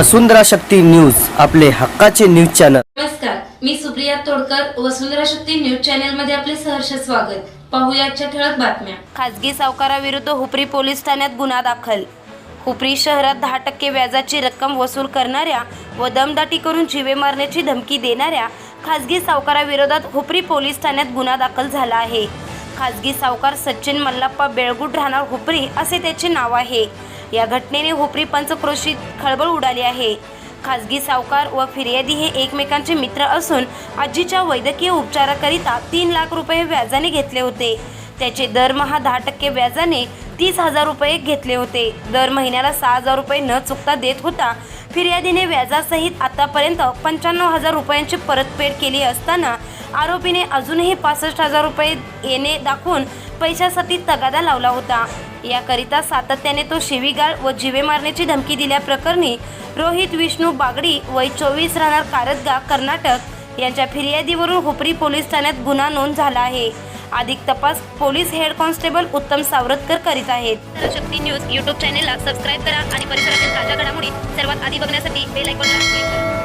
वसुंधरा Shakti news आपले हक्काचे news channel. नमस्कार मी सुप्रिया तोडकर वसुंधरा शक्ती न्यूज चॅनलमध्ये आपले सहर्ष स्वागत. पाहूया आजच्या ठळक बातम्या. खासगी सावकाराविरुद्ध हुपरी पोलीस ठाण्यात गुन्हा दाखल. हुपरी शहरात दहा टक्के व्याजाची रक्कम वसूल करणाऱ्या व दमदाटी करून जीवे मारण्याची धमकी देणाऱ्या खासगी सावकाराविरोधात हुपरी पोलीस ठाण्यात गुन्हा दाखल झाला आहे. खासगी सावकार सचिन मल्लाप्पा बेळगुट राहणार हुपरी असे त्याचे नाव आहे. या घटनेने हुपरी पंचक्रोशीत खळबळ उडाली आहे. खासगी सावकार व फिर्यादी हे एकमेकांचे मित्र असून आजीच्या वैद्यकीय उपचाराकरिता तीन लाख रुपये व्याजाने घेतले होते. त्याचे दरमहा दहा टक्के व्याजाने तीस हजार रुपये घेतले होते. दर महिन्याला सहा हजार रुपये न चुकता देत होता. फिर्यादीने व्याजासहित आतापर्यंत पंच्याण्णव हजार रुपयांची परतफेड केली असताना आरोपीने अजूनही पासष्ट हजार रुपये येणे दाखवून पैशासाठी तगादा लावला होता. याकरिता सातत्याने तो शिवीगाळ व जिवे मारण्याची धमकी दिल्याप्रकरणी रोहित विष्णू बागडी वय चोवीस राहणार कारदगा कर्नाटक. यांच्या फिर्यादीवरून हुपरी पोलीस ठाण्यात गुन्हा नोंद झाला आहे. अधिक तपास पोलीस हेड कॉन्स्टेबल उत्तम सावरतकर करीत आहेत. शक्ती न्यूज यूट्यूब चॅनेलला सबस्क्राईब करा आणि परिसरातील ताज्या घडामोडी सर्वात आधी बघण्यासाठी बेल आयकॉनला क्लिक करा.